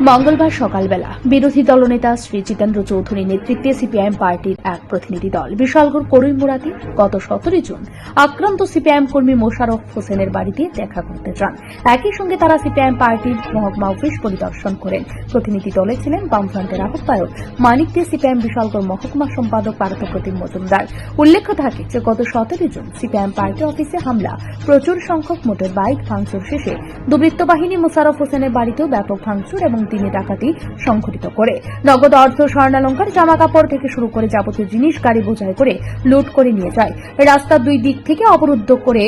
মঙ্গলবার সকালবেলা বিরোধী দলনেতা শ্রী জিতেন্দ্র চৌধুরীর নেতৃত্বে সিপিআইএম পার্টির এক প্রতিনিধি দল বিশালগড় করইমুরাতে গত সতেরোই জুন আক্রান্ত সিপিআইএম কর্মী মোশারফ হোসেনের বাড়িতে দেখা করতে যান। একই সঙ্গে তারা সিপিআইএম পার্টির মহকুমা অফিস পরিদর্শন করেন। প্রতিনিধি দলে ছিলেন বামফ্রন্টের আহ্বায়ক মানিক দে, সিপিআইএম বিশালগড় মহকুমা সম্পাদক পার্থপ্রতিম মজুমদার। উল্লেখ্য থাকে যে, গত সতেরোই জুন সিপিআইএম পার্টি অফিসে হামলা, প্রচুর সংখ্যক মোটর বাইক ভাঙচুর শেষে দুর্বৃত্ত বাহিনী মোশারফ হোসেনের বাড়িতেও ব্যাপক ভাঙচুর এবং তিনি ডাকাতি সংঘটিত করে। নগদ অর্থ স্বর্ণালঙ্কার জামা কাপড় থেকে শুরু করে যাবতীয় জিনিস গাড়ি বোঝাই করে লুট করে নিয়ে যায়। রাস্তার দুই দিক থেকে অবরুদ্ধ করে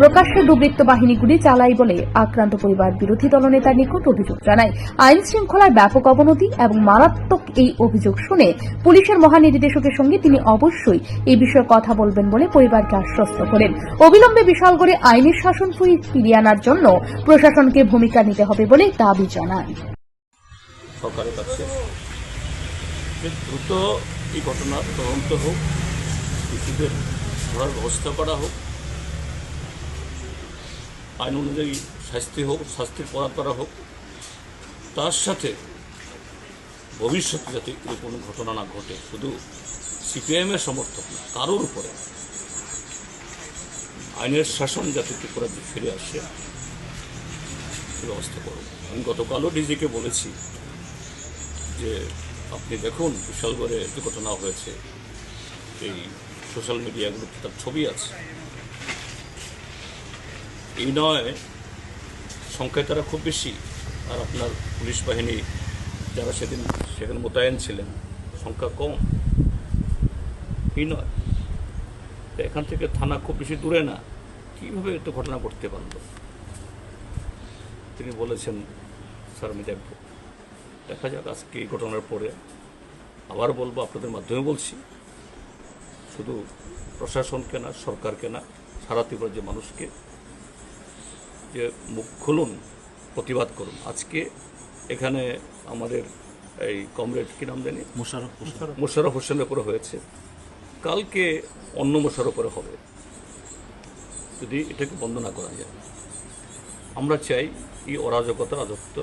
প্রকাশ্যে দুর্বৃত্ত বাহিনীগুলি চালাই বলে আক্রান্ত পরিবার বিরোধী দলনেতার নিকট অভিযোগ জানায়। আইন শৃঙ্খলার ব্যাপক অবনতি এবং মারাত্মক এই অভিযোগ শুনে পুলিশের মহানির্দেশকের সঙ্গে তিনি অবশ্যই এই বিষয়ে কথা বলবেন বলে পরিবারকে আশ্বস্ত করেন। অবিলম্বে বিশালগড়ে আইনের শাসন ফিরিয়ে আনার জন্য প্রশাসনকে ভূমিকা নিতে হবে বলে দাবি জানান। সরকারের কাছে। দ্রুত এই ঘটনার তদন্ত হোক দোষীদের ধরার ব্যবস্থা করা হোক, আইন অনুযায়ী শাস্তি হোক শাস্তির প্রদান করা হোক, তার সাথে ভবিষ্যতে যাতে এই কোনো ঘটনা না ঘটে, শুধু সিপিআইএমের সমর্থক না, কারোর উপরে। আইনের শাসন যাতে ত্রিপুরা ফিরে আসে ব্যবস্থা করুন আমি গতকালও ডিজিকে বলেছি যে আপনি দেখুন বিশালগড়ে যে ঘটনা হয়েছে। এই সোশ্যাল মিডিয়াগুলোতে তার ছবি আছে। এই নয়, সংখ্যায় তারা খুব বেশি। আর আপনার পুলিশ বাহিনী যারা সেদিন সেখানে মোতায়েন ছিলেন, সংখ্যা কম। এই নয় এখান থেকে থানা খুব বেশি দূরে না। কীভাবে এত ঘটনা ঘটতে পারল? তিনি বলেছেন, স্যার, আমি দেখব। দেখা যাক আজকে এই ঘটনার পরে আবার বলব আপনাদের মাধ্যমে বলছি। শুধু প্রশাসনকে না সরকারকে না সারা ত্রিপুরার যে মানুষকে যে মুখ খুলুন প্রতিবাদ করুন। আজকে এখানে আমাদের এই কমরেড কী নাম জানি? মোশারফ হোসেন। মোশারফ হোসেনের উপরে হয়েছে। কালকে অন্য মোশারফ উপরে হবে। যদি এটাকে বন্ধ না করা যায়। আমরা চাই এই অরাজকতা রাজত্ব